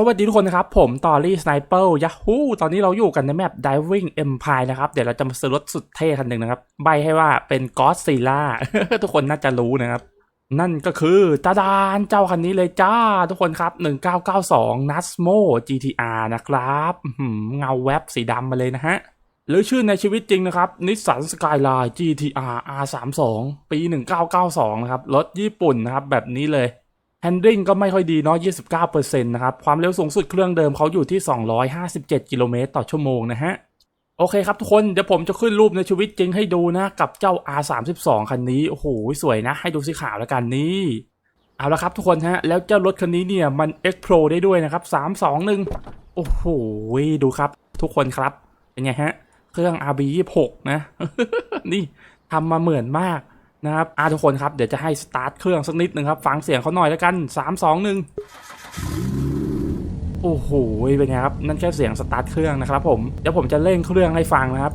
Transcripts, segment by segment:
สวัสดีทุกคนนะครับ ผมตอรี่สไนเปอร์ย h ฮูตอนนี้เราอยู่กันในแมป Diving Empire นะครับ เดี๋ยวเราจะมาซื้อรถสุดเท่คันหนึ่งนะครับ ใบให้ว่าเป็น God z i l l a ทุกคนน่าจะรู้นะครับ นั่นก็คือตาดานเจ้าคันนี้เลยจ้า ทุกคนครับ 1992 Nasmo GTR นะครับเงาแวบสีดำมาเลยนะฮะ หรือชื่อในชีวิตจริงนะครับ Nissan Skyline GTR R32 ปี 1992 นะครับ รถญี่ปุ่นนะครับแบบนี้เลย แฮนดิ้งก็ไม่ค่อยดีเนาะ 29%นะครับ ความเร็วสูงสุดเครื่องเดิมเขาอยู่ที่ 257 กิโลเมตรต่อชั่วโมงนะฮะ โอเคครับทุกคน เดี๋ยวผมจะขึ้นรูปในชีวิตจริงให้ดูนะ กับเจ้า R32 คันนี้ โอ้โห สวยนะ ให้ดูสีขาวแล้วกันนี่ เอาละครับทุกคนฮะ แล้วเจ้ารถคันนี้เนี่ย มัน X Pro ได้ด้วยนะครับ 321 โอ้โห ดูครับ ทุกคนครับ เป็นไงฮะ เครื่อง RB 26 นะ นี่ทำมาเหมือนมาก นะครับอ่าทุกคนครับเดี๋ยวจะให้สตาร์ทเครื่องสักนิดหนึ่งครับฟังเสียงเขาหน่อยแล้วกัน 3 2 1โอ้โห เป็นไงครับ นั่นแค่เสียงสตาร์ทเครื่องนะครับผม เดี๋ยวผมจะเร่งเครื่องให้ฟังนะครับ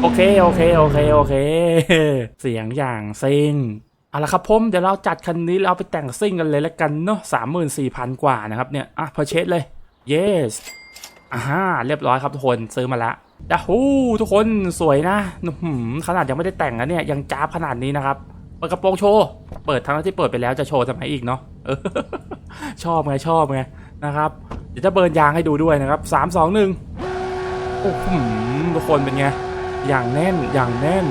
โอเค โอเค โอเค โอเค เสียงอย่างซิงเอาละครับผม เดี๋ยวเราจัดคันนี้เอาไปแต่งซิ่งกันเลยแล้วกันเนาะสามหมื่นสี่พันกว่านะครับเนี่ย อะพอเช็ดเลย yes อ่าเรียบร้อยครับทุกคนซื้อมาละดาฮูทุกคนสวยนะหือขนาดยังไม่ได้แต่งนะเนี่ยยังจ้าบขนาดนี้นะครับเปิดกระโปรงโชว์เปิดทั้งที่เปิดไปแล้วจะโชว์ทำไมอีกเนาะออชอบไงชอบไงนะครับเดี๋ยวจะเบิร์นยางให้ดูด้วยนะครับสามสองหนึ่งโอ้โหทุกคนเป็นไงอย่างแน่นอย่างแน่น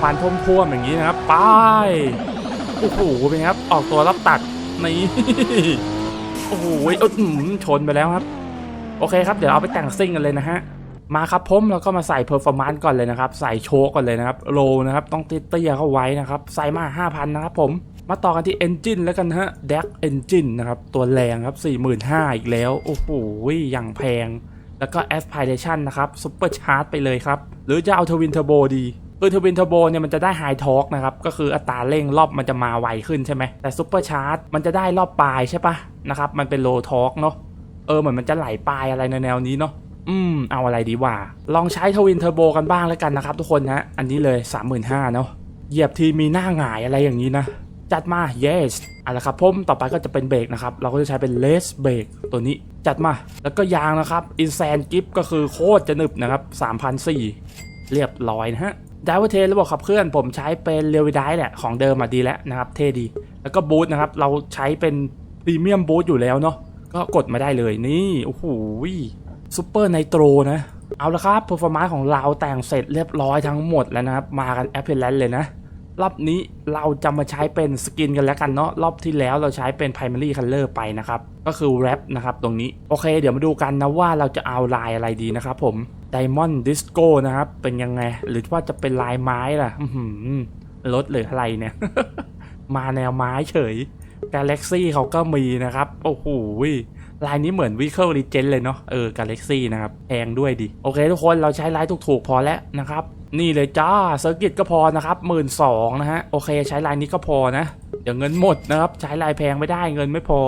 ฟันท่วมๆอย่างนี้นะครับไปโอ้โหเป็นไงครับออกตัวรับตัดนี่โอ้โหออหือชนไปแล้วครับ โอเคครับ เดี๋ยวเอาไปแต่งซิ่งกันเลยนะฮะ มาครับผมแล้วก็มาใส่เพอร์ฟอร์มานซ์ก่อนเลยนะครับ ใส่โชคก่อนเลยนะครับ โลนะครับ ต้องเตี้ยๆเข้าไว้นะครับ ใส่มา 5,000 นะครับผม มาต่อกันที่ Engine แล้วกันฮะ DAC Engine นะครับ ตัวแรงครับ 45,000 อีกแล้ว โอ้โหอย่างแพง แล้วก็ Aspiration นะครับ Super Charge ไปเลยครับ หรือจะเอา Twin Turbo ดีคือ Twin Turbo เนี่ยมันจะได้ High Torque นะครับ ก็คืออัตราเร่งรอบมันจะมาไวขึ้นใช่ไหมแต่ Super Charge มันจะได้รอบปลายใช่ปะนะครับ มันเป็น Low Torque เนาะ ออเหมือนมันจะไหลปลายอะไรในแนวนี้เนาะอืม เอาอะไรดีว่า ลองใช้ทวินเทอร์โบกันบ้างแล้วกันนะครับทุกคนนะ อันนี้เลย 35,000เนาะเหยียบทีมีหน้าหงายอะไรอย่างนี้นะ จัดมา yes เอะละครับผมต่อไปก็จะเป็นเบรกนะครับ เราก็จะใช้เป็น less brake ตัวนี้จัดมา แล้วก็ยางนะครับ i n s a n grip ก็คือโคตรจะหนึบนะครับ3,004เรียบร้อยนะฮะดาวเทนระบบขับเคลื่อนผมใช้เป็นเรวิดแหละของเดิมมาดีแล้วนะครับ เท่ดี แล้วก็บูทนะครับ เราใช้เป็นพรีเมียมบูทอยู่แล้วเนาะ ก็กดมาได้เลยนี่โอ้โหซูเปอร์ไนโตรนะ เอาละครับเพอร์ฟอร์มานซ์ของเราแต่งเสร็จเรียบร้อยทั้งหมดแล้วนะครับ มากันแอปเปิลแลนเลยนะรอบนี้เราจะมาใช้เป็นสกินกันแล้วกันเนาะรอบที่แล้วเราใช้เป็น primary color ไปนะครับ ก็คือ wrap นะครับตรงนี้ โอเค เดี๋ยวมาดูกันนะว่าเราจะเอาลายอะไรดีนะครับผม Diamond Disco นะครับ เป็นยังไง หรือว่าจะเป็นลายไม้ล่ะอื้อหือรถหรืออะไรเนี่ย มาแนวไม้เฉย Galaxy เขาก็มีนะครับ โอ้โหลายนี้เหมือน Vehicle Legend เลยเนาะเออ Galaxy นะครับแพงด้วยดิ โอเคทุกคนเราใช้ลายถูกๆพอแล้วนะครับ นี่เลยจ้าเซอร์กิตก็พอนะครับหมื่นสองนะฮะ โอเคใช้ลายนี้ก็พอนะเดี๋ยวเงินหมดนะครับ ใช้ลายแพงไม่ได้เงินไม่พอ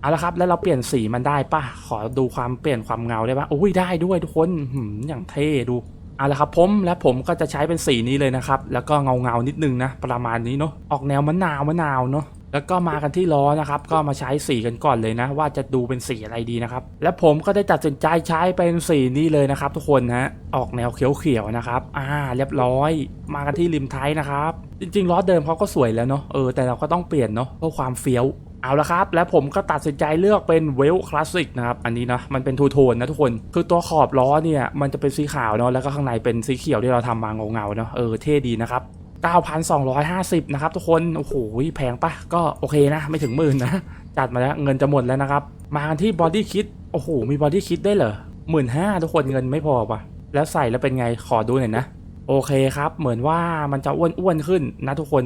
เอาละครับแล้วเราเปลี่ยนสีมันได้ปะขอดูความเปลี่ยนความเงาได้ปะอุ้ยได้ด้วยทุกคนหืมอย่างเท่ดูเอาละครับผมและผมก็จะใช้เป็นสีนี้เลยนะครับ แล้วก็เงาเงานิดนึงนะ ประมาณนี้เนาะออกแนวมะนาวมะนาวเนาะ แล้วก็มากันที่ล้อนะครับ ก็มาใช้สีกันก่อนเลยนะ ว่าจะดูเป็นสีอะไรดีนะครับ และผมก็ได้ตัดสินใจใช้เป็นสีนี้เลยนะครับ ทุกคนฮะออกแนวเขียวๆนะครับ อ่า เรียบร้อย มากันที่ริมท้ายนะครับ จริงๆล้อเดิมเขาก็สวยแล้วเนาะเออแต่เราก็ต้องเปลี่ยนเนาะเพื่อความเฟี้ยวเอาละครับ และผมก็ตัดสินใจเลือกเป็นเวลคลาสสิกนะครับ อันนี้นะมันเป็นทูโทนนะทุกคน คือตัวขอบล้อเนี่ย มันจะเป็นสีขาวเนาะแล้วก็ข้างในเป็นสีเขียวที่เราทำมาเงาๆเนาะเออเท่ดีนะครับ 9,250 นะครับทุกคน โอ้โห แพงปะก็โอเคนะ ไม่ถึงหมื่นนะ จัดมาแล้ว เงินจะหมดแล้วนะครับ มากันที่บอดี้คิดโอ้โห มีบอดี้คิดได้เหรอหมื่นห้าทุกคนเงินไม่พอปะแล้วใส่แล้วเป็นไงขอดูหน่อยนะ โอเคครับ เหมือนว่ามันจะอ้วนๆขึ้นนะทุกคน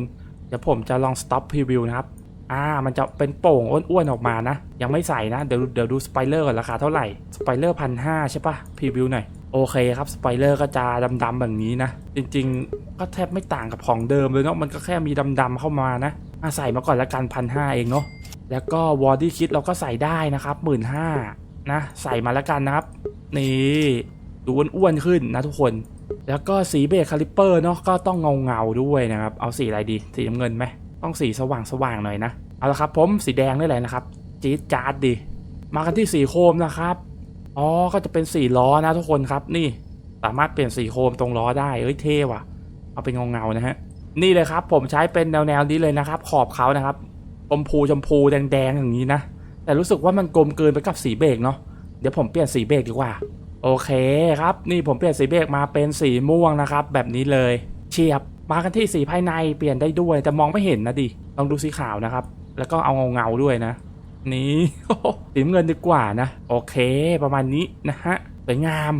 เดี๋ยวผมจะลอง stop preview นะครับอ่ามันจะเป็นโป่งอ้วนๆออกมานะ ยังไม่ใส่นะ เดี๋ยวเดี๋ยวดูสไปเลอร์ก่อนราคาเท่าไหร่สไปเลอร์พันห้าใช่ปะพรีวิวหน่อย โอเคครับสไปเลอร์ก็จะดำๆแบบนี้นะ จริงๆ ก็แทบไม่ต่างกับของเดิมเลยเนาะมันก็แค่มีดำๆเข้ามานะอะใส่มาก่อนละกันพันห้าเองเนาะแล้วก็วอดี้คิดเราก็ใส่ได้นะครับหมื่นห้านะใส่มาล้วกันนะครับ นี่ดูอ้วนๆขึ้นนะทุกคน แล้วก็สีเบรกคาลิปเปอร์เนาะก็ต้องเงาๆด้วยนะครับ เอาสีอะไรดีสีน้ำเงินไหมต้องสีสว่างสว่างๆหน่อยนะเอาละครับผมสีแดงได้เลยนะครับจี๊ดจ๊าดดี มากันที่สีโคมนะครับ อ๋อก็จะเป็นสี่ล้อนะทุกคนครับนี่สามารถเปลี่ยนสีโคมตรงล้อได้เอ้ยเท่ว่ะ เอาเป็นเงาเงานะฮะนี่เลยครับ ผมใช้เป็นแนวแนวนี้เลยนะครับ ขอบเขานะครับชมพูชมพูแดงๆอย่างนี้นะแต่รู้สึกว่ามันกลมเกินไปกับสีเบรกเนาะเดี๋ยวผมเปลี่ยนสีเบรกดีกว่า โอเคครับ นี่ผมเปลี่ยนสีเบรกมาเป็นสีม่วงนะครับ แบบนี้เลยเฉียบมากันที่สีภายในเปลี่ยนได้ด้วย แต่มองไม่เห็นนะดิลองดูสีขาวนะครับ แล้วก็เอาเงาๆด้วยนะ นี่สีเงินดีกว่านะ โอเค ประมาณนี้นะฮะสวยงาม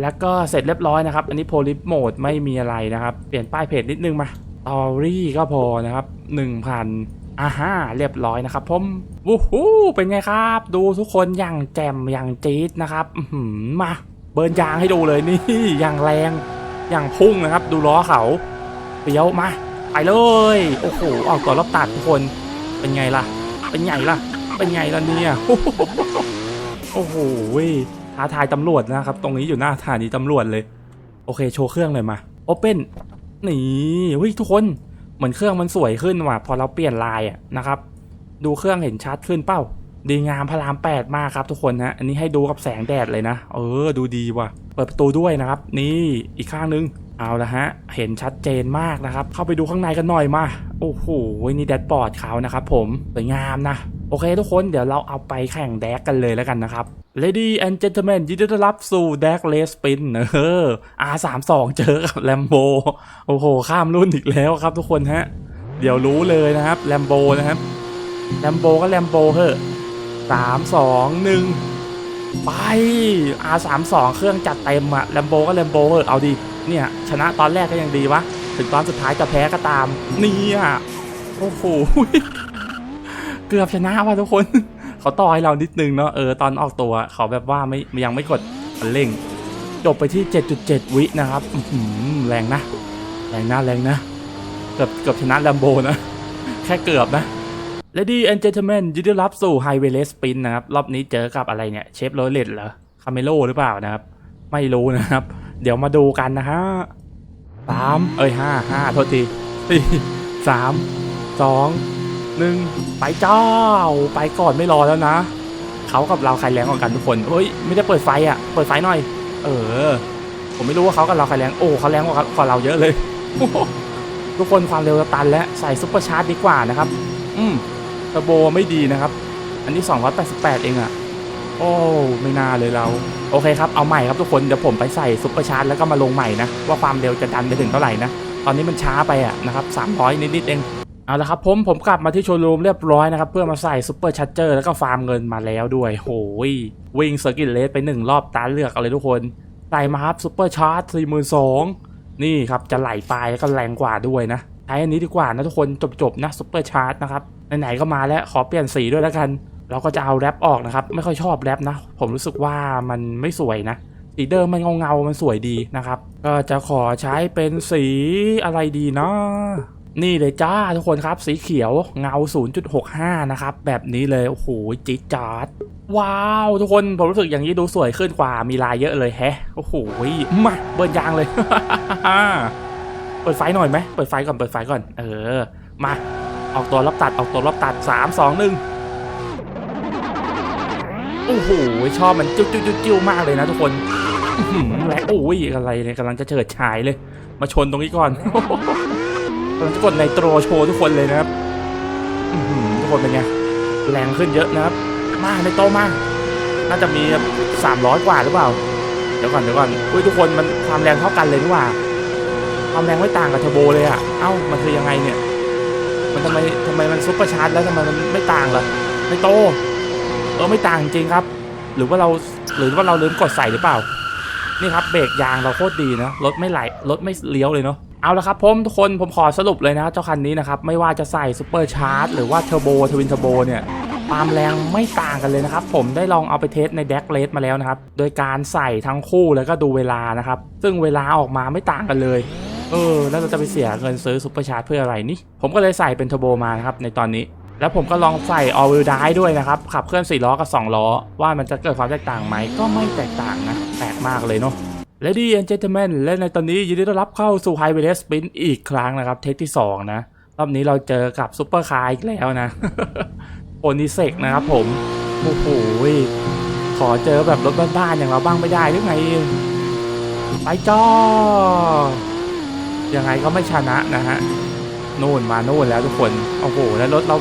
แล้วก็เสร็จเรียบร้อยนะครับ อันนี้โพลิโหมดไม่มีอะไรนะครับ เปลี่ยนป้ายเพจนิดนึงมาตอรี่ก็พอนะครับ1,000อ่าฮะเรียบร้อยนะครับผมวู้ฮู้เป็นไงครับ ดูทุกคนอย่างแจ่มอย่างจี๊ดนะครับมาเบิร์นยางให้ดูเลยนี่อย่างแรงอย่างพุ่งนะครับ ดูล้อเขาเปียวมาไปเลย โอ้โหออกตัวรอบตัดทุกคนเป็นไงล่ะ เป็นไงล่ะ เป็นไงล่ะเนี่ย โอ้โหท้าทายตำรวจนะครับ ตรงนี้อยู่หน้าสถานีตำรวจเลย โอเค โชว์เครื่องเลยมาโอเปนนี่เฮ้ยทุกคนเหมือนเครื่องมันสวยขึ้นว่ะ พอเราเปลี่ยนลายอะนะครับ ดูเครื่องเห็นชัดขึ้นเป้า ดีงามพระรามแปดมากครับทุกคนนะ อันนี้ให้ดูกับแสงแดดเลยนะ เออ ดูดีว่ะ เปิดประตูด้วยนะครับ นี่อีกข้างนึง เอาละฮะ เห็นชัดเจนมากนะครับ เข้าไปดูข้างในกันหน่อยมา โอ้โห นี่แดดบอร์ดเขานะครับผม สวยงามนะ อเคทุกคนเดี๋ยวเราเอาไปแข่งแดกกันเลยแล้วกันนะครับ Lady and Gentlemen ยินดีต้อนรับสู่แดกเลสปินเออ R32 เจอกับแลมโบโอ้โห ข้ามรุ่นอีกแล้วครับทุกคนฮะ เดี๋ยวรู้เลยนะครับแลมโบนะครับแลมโบก็แลมโบเหอะสามสองหนึ่งไป R32 เครื่องจัดเต็มอะแลมโบก็แลมโบเหอะเอาดิเนี่ยชนะตอนแรกก็ยังดีวะ ถึงตอนสุดท้ายจะแพ้ก็ตามเนี่ยโอ้โห เกือบชนะว่ะทุกคน เขาต่อให้เรานิดนึงเนาะเออตอนออกตัวเขาแบบว่าไม่ยังไม่กดเร่ง จบไปที่ 7.7 วินะครับแรงนะ แรงนะแรงนะเกือบเกือบชนะแลมโบนะ แค่เกือบนะ Lady and Gentlemen ยินดีรับสู่ Highway Race Spin นะครับ รอบนี้เจอกับอะไรเนี่ยเชฟโรเลตเหรอคาเมโลหรือเปล่านะครับ ไม่รู้นะครับ เดี๋ยวมาดูกันนะฮะสามเอ้ยห้าห้าโทษทีสี่สามสอง หนึ่งไปเจ้า ไปก่อนไม่รอแล้วนะเขากับเราใครแรงกว่ากันทุกคนเฮ้ยไม่ได้เปิดไฟอะ เปิดไฟหน่อย เออ ผมไม่รู้ว่าเขากับเราใครแรงโอ้เขาแรงกว่ากว่าเราเยอะเลยทุกคนความเร็วจะตันและใส่ซุปเปอร์ชาร์จดีกว่านะครับ อืมเทอร์โบไม่ดีนะครับ อันนี้ 288 เองอะโอ้ไม่น่าเลยเรา โอเคครับ เอาใหม่ครับทุกคน เดี๋ยวผมไปใส่ซุปเปอร์ชาร์จแล้วก็มาลงใหม่นะ ว่าความเร็วจะดันไปถึงเท่าไหร่นะ ตอนนี้มันช้าไปอะนะครับ 300 นิดๆเอง เอาละครับผมผมกลับมาที่โชว์รูมเรียบร้อยนะครับ เพื่อมาใส่ซุปเปอร์ชาร์เจอร์แล้วก็ฟาร์มเงินมาแล้วด้วยโหยวิ่งเซอร์กิตเลสไปหนึ่งรอบตาเลือกเอาเลยทุกคนใส่มาครับซุปเปอร์ชาร์จ42,000นี่ครับจะไหลไปแล้วก็แรงกว่าด้วยนะใช้อันนี้ดีกว่านะทุกคนจบๆนะซุปเปอร์ชาร์จนะครับไหนๆก็มาแล้วขอเปลี่ยนสีด้วยแล้วกัน เราก็จะเอาแรปออกนะครับไม่ค่อยชอบแรปนะ ผมรู้สึกว่ามันไม่สวยนะสีเดิมมันเงาๆมันสวยดีนะครับ ก็จะขอใช้เป็นสีอะไรดีเนาะ นี่เลยจ้าทุกคนครับสีเขียวเงา 0.65 นะครับ แบบนี้เลย โอ้โหจิ๊ดจ๊าดว้าว ทุกคนผมรู้สึกอย่างนี้ดูสวยขึ้นกว่ามีลายเยอะเลยแฮะ โอ้โหมาเบิร์นยางเลย เปิดไฟหน่อยไหมเปิดไฟก่อนเปิดไฟก่อน เออ มา ออกตัวรับตัดออกตัวรับตัดสามสองหนึ่งโอ้โหชอบมันจิ้วจิ้วจิ้วจิ้วมากเลยนะทุกคนแรงโอ้ยอะไรเนี่ยกำลังจะเฉิดฉายเลย มาชนตรงนี้ก่อน กำลังจะกดไนโตรโชว์ทุกคนเลยนะครับทุกคนเป็นไง แรงขึ้นเยอะนะครับ มาในโตมาน่าจะมีสามร้อยกว่าหรือเปล่า เดี๋ยวก่อนเดี๋ยวก่อนอุ้ยทุกคนมันความแรงเท่ากันเลยนี่หว่า ความแรงไม่ต่างกับเทอร์โบเลยอะเอ้ามันคือยังไงเนี่ย มันทำไมทำไมมันซุปเปอร์ชาร์จแล้วทำไมมันไม่ต่างล่ะไม่โต เออไม่ต่างจริงครับ หรือว่าเราหรือว่าเราลืมกดใส่หรือเปล่า นี่ครับเบรกยางเราโคตรดีนะรถไม่ไหลรถไม่เลี้ยวเลยเนาะ เอาละครับผมทุกคนผมขอสรุปเลยนะ เจ้าคันนี้นะครับ ไม่ว่าจะใส่ซุปเปอร์ชาร์จหรือว่าเทอร์โบทวินเทอร์โบเนี่ยความแรงไม่ต่างกันเลยนะครับ ผมได้ลองเอาไปเทสใน d e กเลสมาแล้วนะครับ โดยการใส่ทั้งคู่แล้วก็ดูเวลานะครับ ซึ่งเวลาออกมาไม่ต่างกันเลยเออแล้วเราจะไปเสียเงินซื้อซุปเปอร์ชาร์จเพื่ออะไรนี่ ผมก็เลยใส่เป็นเทอร์โบมานะครับในตอนนี้ แล้วผมก็ลองใส่ all wheel drive ด้วยนะครับ ขับเคลื่อน4ล้อกับ 2 ล้อ ว่ามันจะเกิดความแตกต่างไหมก็ไม่แตกต่างนะแปลกมากเลยเนาะ Lady and Gentlemen และในตอนนี้ยินดีต้อนรับเข้าสู่ High w a y Spin อีกครั้งนะครับ เทคที่ 2 นะ รอบนี้เราเจอกับซุปเปอร์คาร์อีกแล้วนะโอนิเซกนะครับผม โอ้โหขอเจอแบบรถบ้านๆอย่างเราบ้างไม่ได้หรือไง ไปจ้อยังไงก็ไม่ชนะนะฮะนู่นมานู่นแล้วทุกคนโอ้โห แล้วรถเรา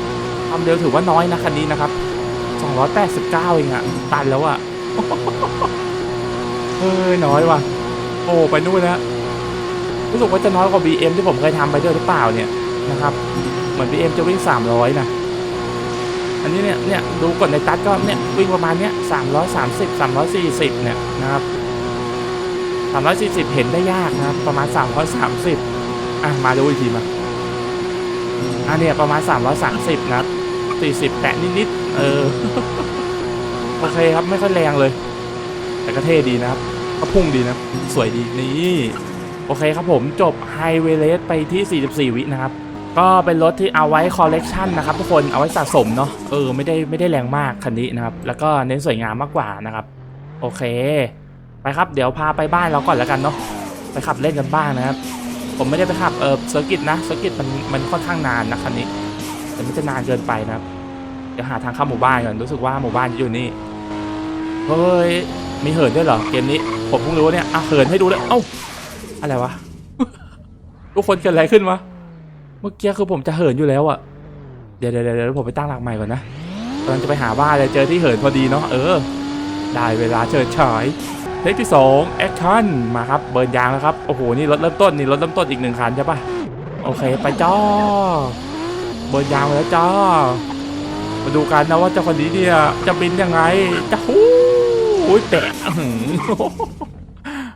ความเร็วถือว่าน้อยนะคันนี้นะครับ289เองอะตันแล้วอะเฮ้ยน้อยว่ะ โอ้ไปนู่นแล้วรู้สึกว่าจะน้อยกว่า BM ที่ผมเคยทำไปด้วยหรือเปล่าเนี่ยนะครับเหมือน BM จะวิ่ง 300 นะ อันนี้เนี่ยเนี่ยดูกดในตัดก็เนี่ยวิ่งประมาณเนี้ย330 340 เนี่ยนะครับ 340 เห็นได้ยากนะครับ ประมาณ 330 อะ มาดูอีกทีมาอะเนี่ยประมาณ 330 นะ40 แตะนิดๆเออ โอเคครับไม่ค่อยแรงเลย แต่ก็เท่ดีนะครับ ก็พุ่งดีนะ สวยดีนี่ โอเคครับผมจบไฮเวเลสไปที่ 44 วินะครับ ก็เป็นรถที่เอาไว้คอลเลกชันนะครับทุกคนเอาไว้สะสมเนาะเออไม่ได้ไม่ได้แรงมากคันนี้นะครับ แล้วก็เน้นสวยงามมากกว่านะครับ โอเค ไปครับเดี๋ยวพาไปบ้านเราก่อนแล้วกันเนาะไปขับเล่นกันบ้างนะครับ ผมไม่ได้ไปขับเออเซอร์กิตนะเซอร์กิตมันมันค่อนข้างนานนะคันนี้แต่ไม่จะนานเกินไปนะครับเดี๋ยวหาทางเข้าหมู่บ้านก่อนรู้สึกว่าหมู่บ้านอยู่นี่เฮ้ย มีเหินด้วยเหรอเกมนี้ ผมเพิ่งรู้เนี่ยอะเหินให้ดูเลยเอ้าอะไรวะทุกคนเกิดอะไรขึ้นวะเมื่อกี้คือผมจะเหินอยู่แล้วอะเดี๋ยวเดี๋ยวเดี๋ยวผมไปตั้งหลักใหม่ก่อนนะกำลังจะไปหาบ้านเลยเจอที่เหินพอดีเนาะเออ ได้เวลาเฉิดฉายเลขที่2แอคชั่นมาครับเบิร์นยางแล้วครับโอ้โหนี่รถเริ่มต้นนี่รถเริ่มต้นอีกหนึ่งคันใช่ปะโอเคไปจ้าเบิร์นยางไปแล้วจ้ามาดูกันนะว่าเจ้าคนนี้เนี่ยจะบินยังไงจะฮู้ อุ้ยแปะ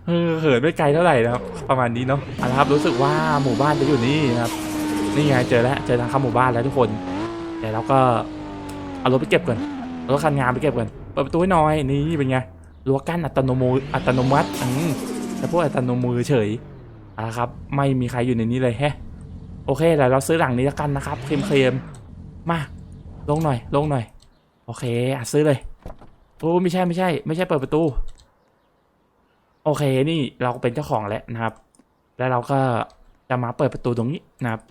เออเหินไม่ไกลเท่าไหร่นะครับ ประมาณนี้เนาะเอาละครับรู้สึกว่าหมู่บ้านจะอยู่นี่นะครับ นี่ไงเจอแล้วเจอทางเข้าหมู่บ้านแล้วทุกคนเดี๋ยวเราก็เอารถไปเก็บก่อนเอารถคันงานไปเก็บก่อนเปิดประตูให้หน่อยนี่เป็นไงรั้วกั้นอัตโนมืออัตโนมัติอืมแต่พวกอัตโนมือเฉยเอาละครับไม่มีใครอยู่ในนี้เลยแฮะโอเคเดี๋ยวเราซื้อหลังนี้แล้วกันนะครับเคลมๆมาลงหน่อยลงหน่อย โอเคอะซื้อเลย โอ้ไม่ใช่ไม่ใช่ ไม่ใช่เปิดประตู โอเคนี่เราเป็นเจ้าของแล้วนะครับ แล้วเราก็จะมาเปิดประตูตรงนี้นะครับ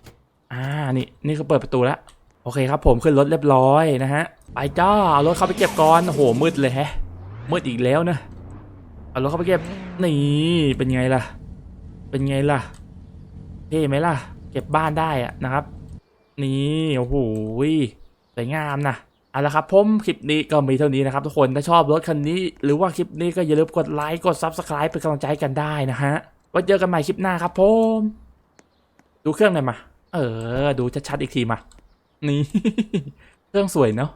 อ่านี่นี่คือเปิดประตูแล้วโอเคครับ ผมขึ้นรถเรียบร้อยนะฮะไปจ้าเอารถเข้าไปเก็บก่อนโอ้โหมืดเลยแฮะมืดอีกแล้วนะเอารถเข้าไปเก็บนี่เป็นไงล่ะ เป็นไงล่ะเท่ไหมล่ะ เก็บบ้านได้อะนะครับ นี่โอ้โหสวยงามนะ เอาละครับผมคลิปนี้ก็มีเท่านี้นะครับทุกคนถ้าชอบรถคันนี้ หรือว่าคลิปนี้ก็อย่าลืมกดไลค์กด Subscribe เป็นกำลังใจกันได้นะฮะไว้เจอกันใหม่คลิปหน้าครับผมดูเครื่องหน่อยมา เออ ดูชัดๆอีกทีมา นี่ เครื่องสวยเนาะ